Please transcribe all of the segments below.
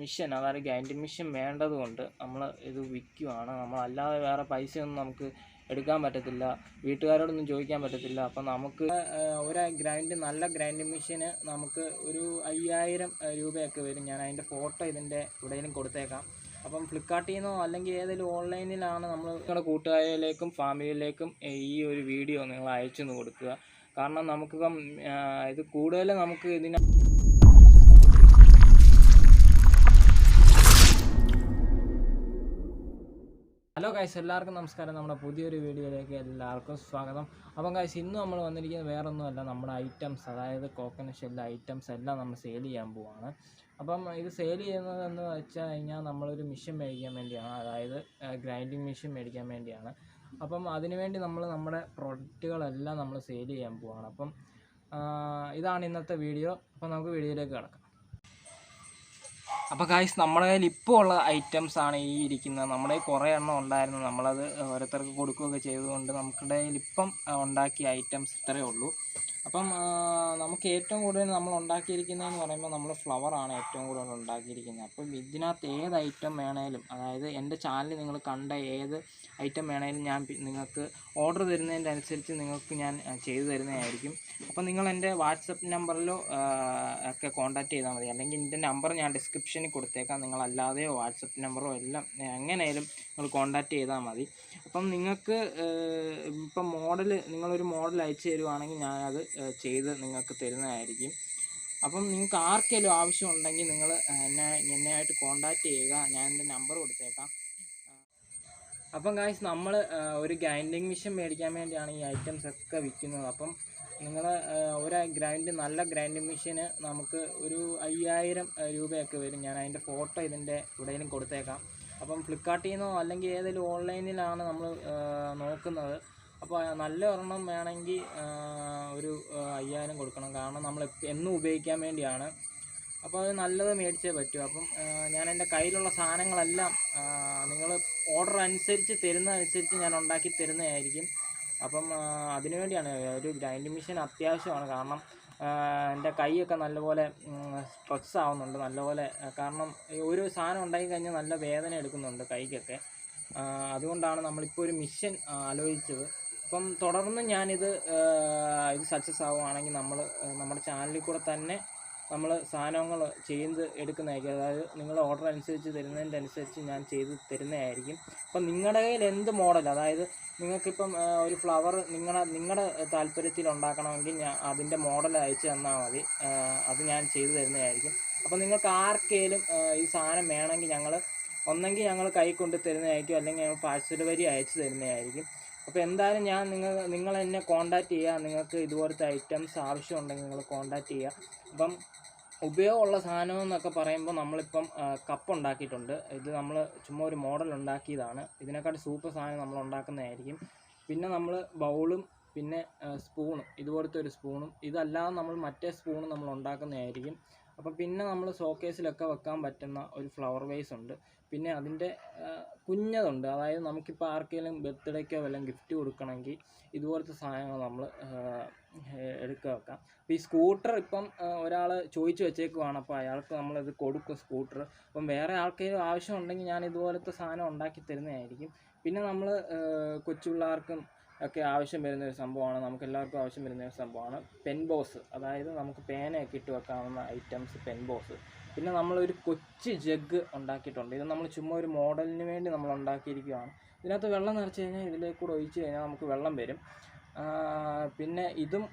Mission. അതായത് guarantee mission വേണ്ടതുകൊണ്ട് നമ്മൾ ഇത് വിൽക്കുവാണ്. നമ്മൾ അല്ലാതെ വേറെ പൈസയൊന്നും നമുക്ക് എടുക്കാൻ പറ്റത്തില്ല. വീട്ടുകാരോടൊന്നും ചോദിക്കാൻ പറ്റത്തില്ല. അപ്പം നമുക്ക് ഒരു ഗ്രൈൻഡ് നല്ല ഗ്രൈൻഡ് മെഷീന് നമുക്ക് ഒരു അയ്യായിരം രൂപയൊക്കെ വരും. ഞാൻ അതിന്റെ ഫോട്ടോ ഇതിന്റെ എവിടെയെങ്കിലും കൊടുത്തേക്കാം. അപ്പം ഫ്ലിപ്കാർട്ടിൽ നിന്നോ അല്ലെങ്കിൽ ഏതെങ്കിലും ഓൺലൈനിലാണ് നമ്മൾ നിങ്ങളുടെ കൂട്ടുകാരിലേക്കും ഫാമിലിയിലേക്കും ഈ ഒരു വീഡിയോ നിങ്ങൾ അയച്ചു കൊടുക്കുക. കാരണം നമുക്കിപ്പം ഇത് കൂടുതൽ നമുക്ക് ഇതിന് ഹലോ ഗൈസ് എല്ലാവർക്കും നമസ്കാരം. നമ്മുടെ പുതിയൊരു വീഡിയോയിലേക്ക് എല്ലാവർക്കും സ്വാഗതം. അപ്പം ഗൈസ് ഇന്ന് നമ്മൾ വന്നിരിക്കുന്നത് വേറൊന്നുമല്ല നമ്മുടെ ഐറ്റംസ് അതായത് കോക്കനട്ട് ഷെല്ല ഐറ്റംസ് എല്ലാം നമ്മൾ സെയിൽ ചെയ്യാൻ പോവാണ്. അപ്പം ഇത് സെയിൽ ചെയ്യുന്നത് എന്ന് വെച്ചാൽ കഴിഞ്ഞാൽ നമ്മളൊരു മെഷീൻ മേടിക്കാൻ വേണ്ടിയാണ് അതായത് ഗ്രൈൻഡിങ് മെഷീൻ മേടിക്കാൻ വേണ്ടിയാണ്. അപ്പം അതിനുവേണ്ടി നമ്മൾ നമ്മുടെ പ്രൊഡക്റ്റുകളെല്ലാം നമ്മൾ സെയിൽ ചെയ്യാൻ പോവാണ്. അപ്പം ഇതാണ് ഇന്നത്തെ വീഡിയോ അപ്പം നമുക്ക് വീഡിയോയിലേക്ക് കിടക്കാം. അപ്പോൾ ഗായ്സ് നമ്മുടെ കയ്യിൽ ഇപ്പോൾ ഉള്ള ഐറ്റംസ് ആണ് ഈ ഇരിക്കുന്നത്. നമ്മുടെ കുറേ എണ്ണം ഉണ്ടായിരുന്നു. നമ്മളത് ഓരോരുത്തർക്ക് കൊടുക്കുകയൊക്കെ ചെയ്തുകൊണ്ട് നമ്മുടെ കയ്യിൽ ഇപ്പം ഉണ്ടാക്കിയ ഐറ്റംസ് ഇത്രയേ ഉള്ളൂ. അപ്പം നമുക്ക് ഏറ്റവും കൂടുതൽ നമ്മൾ ഉണ്ടാക്കിയിരിക്കുന്നതെന്ന് പറയുമ്പോൾ നമ്മൾ ഫ്ലവറാണ് ഏറ്റവും കൂടുതൽ ഉണ്ടാക്കിയിരിക്കുന്നത്. അപ്പം ഇതിനകത്ത് ഏത് ഐറ്റം വേണേലും അതായത് എന്റെ ചാനൽ നിങ്ങൾ കണ്ട ഏത് ഐറ്റം വേണേലും ഞാൻ നിങ്ങൾക്ക് ഓർഡർ തരുന്നതിന്റെ അനുസരിച്ച് നിങ്ങൾക്ക് ഞാൻ ചെയ്തു തരുന്നതായിരിക്കും. അപ്പം നിങ്ങൾ എന്റെ വാട്സപ്പ് നമ്പറിലോ ഒക്കെ കോൺടാക്റ്റ് ചെയ്താൽ മതി. അല്ലെങ്കിൽ എന്റെ നമ്പർ ഞാൻ ഡിസ്ക്രിപ്ഷനിൽ കൊടുത്തേക്കാം. നിങ്ങളല്ലാതെയോ വാട്സപ്പ് നമ്പറോ എല്ലാം എങ്ങനെയായാലും നിങ്ങൾ കോൺടാക്റ്റ് ചെയ്താൽ മതി. അപ്പം നിങ്ങൾക്ക് ഇപ്പം മോഡൽ നിങ്ങളൊരു മോഡൽ അയച്ചു തരുവാണെങ്കിൽ ഞാനത് ചെയ്ത് നിങ്ങൾക്ക് തരുന്നതായിരിക്കും. അപ്പം നിങ്ങൾക്ക് ആർക്കെങ്കിലും ആവശ്യമുണ്ടെങ്കിൽ നിങ്ങൾ എന്നെ എന്നെയായിട്ട് കോണ്ടാക്ട് ചെയ്യുക. ഞാൻ എന്റെ നമ്പർ കൊടുത്തേക്കാം. അപ്പം ഗായ്സ് നമ്മൾ ഒരു ഗ്രൈൻഡിങ് മെഷീൻ മേടിക്കാൻ വേണ്ടിയാണ് ഈ ഐറ്റംസ് ഒക്കെ വിൽക്കുന്നത്. അപ്പം നിങ്ങൾ ഒരു ഗ്രൈൻഡ് നല്ല ഗ്രൈൻഡിങ് മെഷീന് നമുക്ക് ഒരു അയ്യായിരം രൂപയൊക്കെ വരും. ഞാൻ അതിന്റെ ഫോട്ടോ ഇതിന്റെ എവിടെയെങ്കിലും കൊടുത്തേക്കാം. അപ്പം ഫ്ലിപ്കാർട്ടിൽ നിന്നോ അല്ലെങ്കിൽ ഏതെങ്കിലും ഓൺലൈനിലാണ് നമ്മൾ നോക്കുന്നത്. അപ്പോൾ നല്ല ഒരെണ്ണം വേണമെങ്കിൽ ഒരു അയ്യായിരം കൊടുക്കണം. കാരണം നമ്മൾ എന്നും ഉപയോഗിക്കാൻ വേണ്ടിയാണ്. അപ്പോൾ അത് നല്ലത് മേടിച്ചേ പറ്റൂ. അപ്പം ഞാൻ എന്റെ കയ്യിലുള്ള സാധനങ്ങളെല്ലാം നിങ്ങൾ ഓർഡർ അനുസരിച്ച് തരുന്നതനുസരിച്ച് ഞാൻ ഉണ്ടാക്കി തരുന്നതായിരിക്കും. അപ്പം അതിനു വേണ്ടിയാണ് ഒരു ഗ്രൈൻഡിങ് മെഷീൻ അത്യാവശ്യമാണ്. കാരണം എന്റെ കൈയൊക്കെ നല്ലപോലെ സ്ട്രെസ് ആവുന്നുണ്ട് നല്ലപോലെ കാരണം ഒരു സാധനം ഉണ്ടാക്കി കഴിഞ്ഞാൽ നല്ല വേദന എടുക്കുന്നുണ്ട് കൈക്കൊക്കെ. അതുകൊണ്ടാണ് നമ്മളിപ്പോൾ ഒരു മിഷൻ ആലോചിച്ചത്. അപ്പം തുടർന്ന് ഞാനിത് ഇത് സക്സസ് ആവുകയാണെങ്കിൽ നമ്മൾ നമ്മുടെ ചാനലിൽ കൂടെ തന്നെ നമ്മൾ സാധനങ്ങൾ ചെയ്ത് എടുക്കുന്നതായിരിക്കും. അതായത് നിങ്ങൾ ഓർഡർ അനുസരിച്ച് തരുന്നതിന്റെ അനുസരിച്ച് ഞാൻ ചെയ്ത് തരുന്നതായിരിക്കും. അപ്പം നിങ്ങളുടെ കയ്യിൽ എന്ത് മോഡൽ അതായത് നിങ്ങൾക്കിപ്പം ഒരു ഫ്ലവർ നിങ്ങളുടെ നിങ്ങളുടെ താല്പര്യത്തിൽ ഉണ്ടാക്കണമെങ്കിൽ ഞാൻ അതിന്റെ മോഡൽ അയച്ചു തന്നാൽ മതി. അത് ഞാൻ ചെയ്തു തരുന്നതായിരിക്കും. അപ്പം നിങ്ങൾക്ക് ആർക്കേലും ഈ സാധനം വേണമെങ്കിൽ ഞങ്ങൾ ഒന്നെങ്കിൽ ഞങ്ങൾ കൈ കൊണ്ട് തരുന്നതായിരിക്കും. അല്ലെങ്കിൽ ഞങ്ങൾ പാഴ്സൽ വഴി അയച്ചു തരുന്നതായിരിക്കും. അപ്പോൾ എന്തായാലും ഞാൻ നിങ്ങൾ നിങ്ങൾ എന്നെ കോൺടാക്റ്റ് ചെയ്യുക നിങ്ങൾക്ക് ഇതുപോലത്തെ ഐറ്റംസ് ആവശ്യമുണ്ടെങ്കിൽ നിങ്ങൾ കോൺടാക്റ്റ് ചെയ്യുക അപ്പം ഉപയോഗമുള്ള സാധനം എന്നൊക്കെ പറയുമ്പോൾ നമ്മളിപ്പം കപ്പ് ഉണ്ടാക്കിയിട്ടുണ്ട്. ഇത് നമ്മൾ ചുമ്മാ ഒരു മോഡൽ ഉണ്ടാക്കിയതാണ്. ഇതിനെക്കാട്ടി സൂപ്പർ സാധനം നമ്മൾ ഉണ്ടാക്കുന്നതായിരിക്കും. പിന്നെ നമ്മൾ ബൗളും പിന്നെ സ്പൂണും ഇതുപോലത്തെ ഒരു സ്പൂണും ഇതല്ലാതെ നമ്മൾ മറ്റേ സ്പൂണും നമ്മൾ ഉണ്ടാക്കുന്നതായിരിക്കും. അപ്പോൾ പിന്നെ നമ്മൾ ഷോക്കേസിലൊക്കെ വെക്കാൻ പറ്റുന്ന ഒരു ഫ്ലവർ വേസ് ഉണ്ട്. പിന്നെ അതിന്റെ കുഞ്ഞതുണ്ട്. അതായത് നമുക്കിപ്പോൾ ആർക്കെങ്കിലും ബർത്ത്ഡേക്കോ വല്ലതും ഗിഫ്റ്റ് കൊടുക്കണമെങ്കിൽ ഇതുപോലത്തെ സാധനങ്ങൾ നമ്മൾ എടുക്കുക വെക്കാം. അപ്പോൾ ഈ സ്കൂട്ടർ ഇപ്പം ഒരാൾ ചോദിച്ചു വെച്ചേക്കുവാണ്. അപ്പോൾ അയാൾക്ക് നമ്മളിത് കൊടുക്കും സ്കൂട്ടർ അപ്പം വേറെ ആൾക്കെങ്കിലും ആവശ്യമുണ്ടെങ്കിൽ ഞാൻ ഇതുപോലത്തെ സാധനം ഉണ്ടാക്കി തരുന്നതായിരിക്കും. പിന്നെ നമ്മൾ കൊച്ചു പിള്ളേർക്കും ഒക്കെ ആവശ്യം വരുന്ന ഒരു സംഭവമാണ്. നമുക്ക് എല്ലാവർക്കും ആവശ്യം വരുന്ന ഒരു സംഭവമാണ്. പെൻ ബോസ് അതായത് നമുക്ക് പേനയൊക്കെ ഇട്ട് വെക്കാവുന്ന ഐറ്റംസ് പെൻ ബോസ് പിന്നെ നമ്മളൊരു കൊച്ചു ജഗ് ഉണ്ടാക്കിയിട്ടുണ്ട്. ഇത് നമ്മൾ ചുമ്മാ ഒരു മോഡലിന് വേണ്ടി നമ്മൾ ഉണ്ടാക്കിയിരിക്കുകയാണ് ഇതിനകത്ത് വെള്ളം നിറച്ച് കഴിഞ്ഞാൽ ഇതിലേക്ക് കൂടെ ഒഴിച്ച് കഴിഞ്ഞാൽ നമുക്ക് വെള്ളം വരും. പിന്നെ ഇതും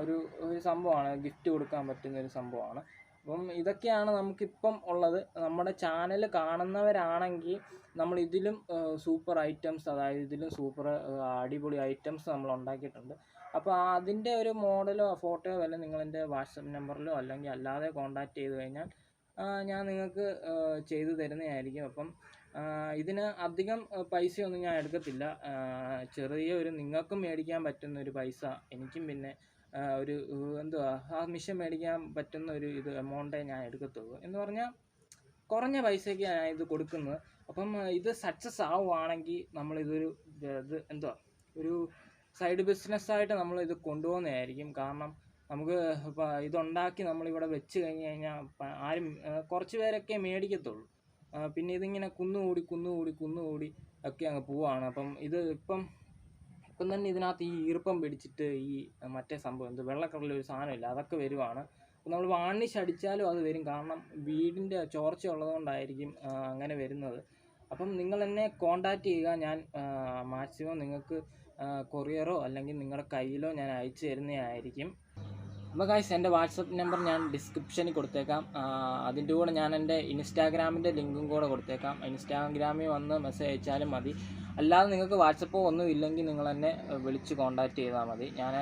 ഒരു ഒരു സംഭവമാണ്. ഗിഫ്റ്റ് കൊടുക്കാൻ പറ്റുന്ന ഒരു സംഭവമാണ്. അപ്പം ഇതൊക്കെയാണ് നമുക്കിപ്പം ഉള്ളത്. നമ്മുടെ ചാനൽ കാണുന്നവരാണെങ്കിൽ നമ്മൾ ഇതിലും സൂപ്പർ ഐറ്റംസ് അതായത് ഇതിലും സൂപ്പർ അടിപൊളി ഐറ്റംസ് നമ്മൾ ഉണ്ടാക്കിയിട്ടുണ്ട്. അപ്പോൾ അതിന്റെ ഒരു മോഡലോ ഫോട്ടോയോ വല്ല നിങ്ങളെന്റെ വാട്സപ്പ് നമ്പറിലോ അല്ലെങ്കിൽ അല്ലാതെ കോൺടാക്റ്റ് ചെയ്ത് കഴിഞ്ഞാൽ ഞാൻ നിങ്ങൾക്ക് ചെയ്തു തരുന്നതായിരിക്കും. അപ്പം ഇതിന് അധികം പൈസയൊന്നും ഞാൻ എടുക്കത്തില്ല. ചെറിയ ഒരു നിങ്ങൾക്കും മേടിക്കാൻ പറ്റുന്ന ഒരു പൈസ എനിക്കും പിന്നെ ഒരു എന്തുവാ ആ മിഷൻ മേടിക്കാൻ പറ്റുന്ന ഒരു ഇത് എമൗണ്ടേ ഞാൻ എടുക്കത്തുള്ളൂ. എന്ന് പറഞ്ഞാൽ കുറഞ്ഞ പൈസയ്ക്ക് ഞാൻ ഇത് കൊടുക്കുന്നത്. അപ്പം ഇത് സക്സസ് ആവുകയാണെങ്കിൽ നമ്മളിതൊരു ഇത് എന്തുവാ ഒരു സൈഡ് ബിസിനസ്സായിട്ട് നമ്മൾ ഇത് കൊണ്ടുപോകുന്നതായിരിക്കും. കാരണം നമുക്ക് ഇപ്പോൾ ഇതുണ്ടാക്കി നമ്മളിവിടെ വെച്ച് കഴിഞ്ഞ് കഴിഞ്ഞാൽ ആരും കുറച്ച് പേരൊക്കെ മേടിക്കത്തുള്ളൂ. പിന്നെ ഇതിങ്ങനെ കുന്നുകൂടി കുന്നുകൂടി കുന്നുകൂടി ഒക്കെ അങ്ങ് പോവാണ്. അപ്പം ഇത് ഇപ്പം ഇപ്പം തന്നെ ഇതിനകത്ത് ഈ ഈർപ്പം പിടിച്ചിട്ട് ഈ മറ്റേ സംഭവം എന്ത് വെള്ള ഒരു സാധനമില്ല അതൊക്കെ വരുവാണ്. അപ്പോൾ നമ്മൾ വാണിഷ് അടിച്ചാലും അത് വരും. കാരണം വീടിന്റെ ചോർച്ച ഉള്ളതുകൊണ്ടായിരിക്കും അങ്ങനെ വരുന്നത്. അപ്പം നിങ്ങൾ എന്നെ കോണ്ടാക്ട് ചെയ്യുക. ഞാൻ മാക്സിമം നിങ്ങൾക്ക് കൊറിയറോ അല്ലെങ്കിൽ നിങ്ങളുടെ കയ്യിലോ ഞാൻ അയച്ചു തരുന്നതായിരിക്കും. അപ്പോൾ ഗായ്സ് എന്റെ വാട്സപ്പ് നമ്പർ ഞാൻ ഡിസ്ക്രിപ്ഷനിൽ കൊടുത്തേക്കാം. അതിന്റെ കൂടെ ഞാൻ എന്റെ ഇൻസ്റ്റാഗ്രാമിന്റെ ലിങ്കും കൂടെ കൊടുത്തേക്കാം. ഇൻസ്റ്റാഗ്രാമിൽ വന്ന് മെസ്സേജ് അയച്ചാലും മതി. അല്ലാതെ നിങ്ങൾക്ക് വാട്സപ്പോ ഒന്നും ഇല്ലെങ്കിൽ നിങ്ങൾ എന്നെ വിളിച്ച് കോൺടാക്റ്റ് ചെയ്താൽ മതി. ഞാൻ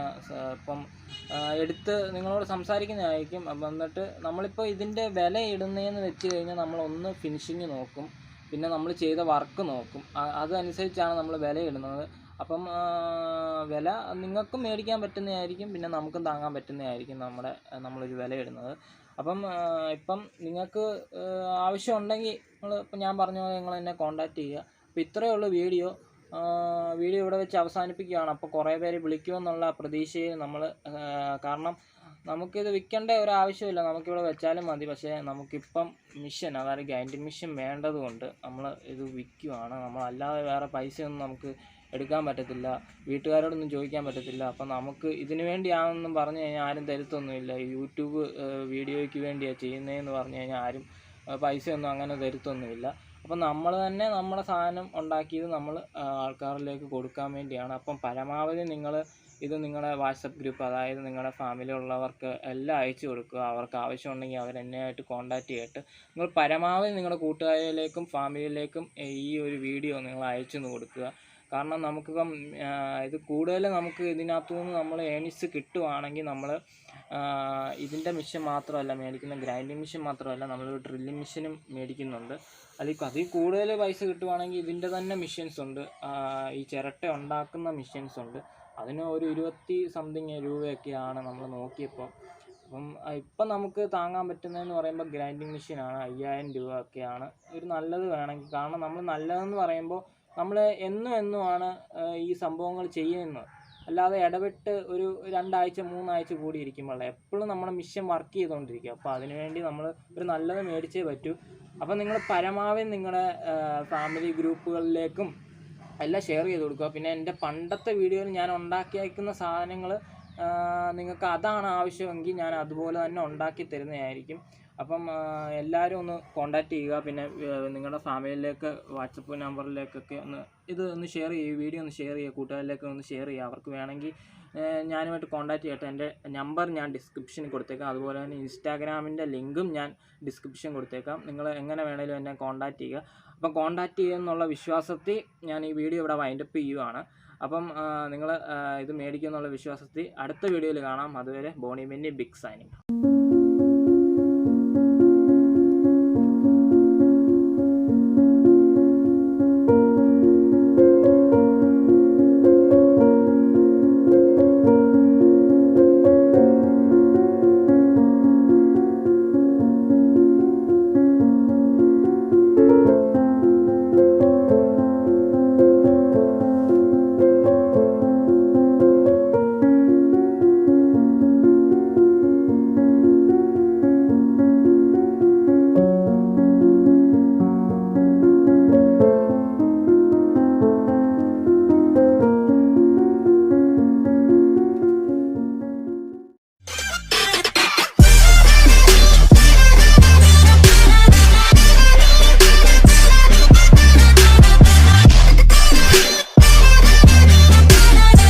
ഇപ്പം എടുത്ത് നിങ്ങളോട് സംസാരിക്കുന്നതായിരിക്കും. അപ്പം എന്നിട്ട് നമ്മളിപ്പോൾ ഇതിന്റെ വില ഇടുന്നതെന്ന് വെച്ച് കഴിഞ്ഞാൽ നമ്മളൊന്ന് ഫിനിഷിങ് നോക്കും. പിന്നെ നമ്മൾ ചെയ്ത വർക്ക് നോക്കും. അതനുസരിച്ചാണ് നമ്മൾ വില ഇടുന്നത്. അപ്പം വില നിങ്ങൾക്കും മേടിക്കാൻ പറ്റുന്നതായിരിക്കും പിന്നെ നമുക്കും താങ്ങാൻ പറ്റുന്നതായിരിക്കും നമ്മുടെ നമ്മളൊരു വില ഇടുന്നത് അപ്പം ഇപ്പം നിങ്ങൾക്ക് ആവശ്യമുണ്ടെങ്കിൽ നിങ്ങൾ ഇപ്പം ഞാൻ പറഞ്ഞ പോലെ നിങ്ങൾ എന്നെ കോൺടാക്റ്റ് ചെയ്യുക. അപ്പോൾ ഇത്രയേ ഉള്ളൂ വീഡിയോ. വീഡിയോ ഇവിടെ വെച്ച് അവസാനിപ്പിക്കുകയാണ്. അപ്പോൾ കുറേ പേര് വിളിക്കുമെന്നുള്ള പ്രതീക്ഷയിൽ നമ്മൾ കാരണം നമുക്കിത് വിൽക്കേണ്ട ഒരു ആവശ്യമില്ല. നമുക്കിവിടെ വെച്ചാലും മതി. പക്ഷേ നമുക്കിപ്പം മിഷൻ അതായത് ഗ്യാരണ്ടി മിഷൻ വേണ്ടതുകൊണ്ട് നമ്മൾ ഇത് വിൽക്കുവാണ്. നമ്മൾ അല്ലാതെ വേറെ പൈസയൊന്നും നമുക്ക് എടുക്കാൻ പറ്റത്തില്ല വീട്ടുകാരോടൊന്നും ചോദിക്കാൻ പറ്റത്തില്ല. അപ്പം നമുക്ക് ഇതിനു വേണ്ടിയാണെന്നും പറഞ്ഞു കഴിഞ്ഞാൽ ആരും തരുത്തൊന്നുമില്ല. യൂട്യൂബ് വീഡിയോയ്ക്ക് വേണ്ടിയാണ് ചെയ്യുന്നതെന്ന് പറഞ്ഞു കഴിഞ്ഞാൽ ആരും പൈസയൊന്നും അങ്ങനെ തരുത്തൊന്നുമില്ല. അപ്പം നമ്മൾ തന്നെ നമ്മുടെ സാധനം ഉണ്ടാക്കിയത് നമ്മൾ ആൾക്കാരിലേക്ക് കൊടുക്കാൻ വേണ്ടിയാണ്. അപ്പം പരമാവധി നിങ്ങൾ ഇത് നിങ്ങളുടെ വാട്സപ്പ് ഗ്രൂപ്പ് അതായത് നിങ്ങളുടെ ഫാമിലിയുള്ളവർക്ക് എല്ലാം അയച്ചു കൊടുക്കുക. അവർക്ക് ആവശ്യമുണ്ടെങ്കിൽ അവർ എന്നെയായിട്ട് കോൺടാക്റ്റ് ചെയ്തിട്ട് നിങ്ങൾ പരമാവധി നിങ്ങളുടെ കൂട്ടുകാരിലേക്കും ഫാമിലിയിലേക്കും ഈ ഒരു വീഡിയോ നിങ്ങൾ അയച്ചു കൊടുക്കുക. കാരണം നമുക്കിപ്പം ഇത് കൂടുതൽ നമുക്ക് ഇതിനകത്തു നിന്ന് നമ്മൾ ഏണിങ്സ് കിട്ടുവാണെങ്കിൽ നമ്മൾ ഇതിന്റെ മെഷീൻ മാത്രമല്ല മേടിക്കുന്ന ഗ്രൈൻഡിങ് മെഷീൻ മാത്രമല്ല നമ്മൾ ഡ്രില്ലിങ് മെഷീനും മേടിക്കുന്നുണ്ട്. അതിൽ അതിൽ കൂടുതൽ പൈസ കിട്ടുവാണെങ്കിൽ ഇതിന്റെ തന്നെ മെഷീൻസ് ഉണ്ട്. ഈ ചിരട്ട ഉണ്ടാക്കുന്ന മെഷീൻസ് ഉണ്ട്. അതിന് ഒരു ഇരുപത്തി സംതിങ് രൂപയൊക്കെയാണ് നമ്മൾ നോക്കിയപ്പോൾ അപ്പം ഇപ്പം നമുക്ക് താങ്ങാൻ പറ്റുന്നതെന്ന് പറയുമ്പോൾ ഗ്രൈൻഡിങ് മെഷീനാണ് അയ്യായിരം രൂപ ഒക്കെയാണ് ഒരു നല്ലത് വേണമെങ്കിൽ കാരണം നമ്മൾ നല്ലതെന്ന് പറയുമ്പോൾ നമ്മൾ എന്നും എന്നുമാണ് ഈ സംഭവങ്ങൾ ചെയ്യുന്നത്. അല്ലാതെ ഇടവിട്ട് ഒരു രണ്ടാഴ്ച മൂന്നാഴ്ച കൂടി ഇരിക്കുമ്പോൾ എപ്പോഴും നമ്മുടെ മിഷൻ വർക്ക് ചെയ്തുകൊണ്ടിരിക്കുക. അപ്പോൾ അതിനുവേണ്ടി നമ്മൾ ഒരു നല്ലത് മേടിച്ചേ പറ്റൂ. അപ്പോൾ നിങ്ങൾ പരമാവധി നിങ്ങളുടെ ഫാമിലി ഗ്രൂപ്പുകളിലേക്കും എല്ലാം ഷെയർ ചെയ്ത് കൊടുക്കുക. പിന്നെ എന്റെ പണ്ടത്തെ വീഡിയോയിൽ ഞാൻ ഉണ്ടാക്കി അയക്കുന്ന സാധനങ്ങൾ നിങ്ങൾക്ക് അതാണ് ആവശ്യമെങ്കിൽ ഞാൻ അതുപോലെ തന്നെ ഉണ്ടാക്കി തരുന്നതായിരിക്കും. അപ്പം എല്ലാവരും ഒന്ന് കോണ്ടാക്ട് ചെയ്യുക. പിന്നെ നിങ്ങളുടെ ഫാമിലിയിലേക്ക് വാട്സപ്പ് നമ്പറിലേക്കൊക്കെ ഒന്ന് ഇത് ഒന്ന് ഷെയർ ചെയ്യുക. വീഡിയോ ഒന്ന് ഷെയർ ചെയ്യുക. കൂട്ടുകാരിലേക്ക് ഒന്ന് ഷെയർ ചെയ്യുക. അവർക്ക് വേണമെങ്കിൽ ഞാനുമായിട്ട് കോണ്ടാക്ട് ചെയ്യട്ടെ. എന്റെ നമ്പർ ഞാൻ ഡിസ്ക്രിപ്ഷനിൽ കൊടുത്തേക്കാം. അതുപോലെ തന്നെ ഇൻസ്റ്റാഗ്രാമിന്റെ ലിങ്കും ഞാൻ ഡിസ്ക്രിപ്ഷൻ കൊടുത്തേക്കാം. നിങ്ങൾ എങ്ങനെ വേണമെങ്കിലും എന്നെ കോണ്ടാക്ട് ചെയ്യുക. അപ്പം കോണ്ടാക്ട് ചെയ്യുമെന്നുള്ള വിശ്വാസത്തിൽ ഞാൻ ഈ വീഡിയോ ഇവിടെ വൈൻഡപ്പ് ചെയ്യുവാണ്. അപ്പം നിങ്ങൾ ഇത് മേടിക്കുമെന്നുള്ള വിശ്വാസത്തിൽ അടുത്ത വീഡിയോയിൽ കാണാം. അതുവരെ ബോണി മെന്നി ബിഗ് സൈനിങ്.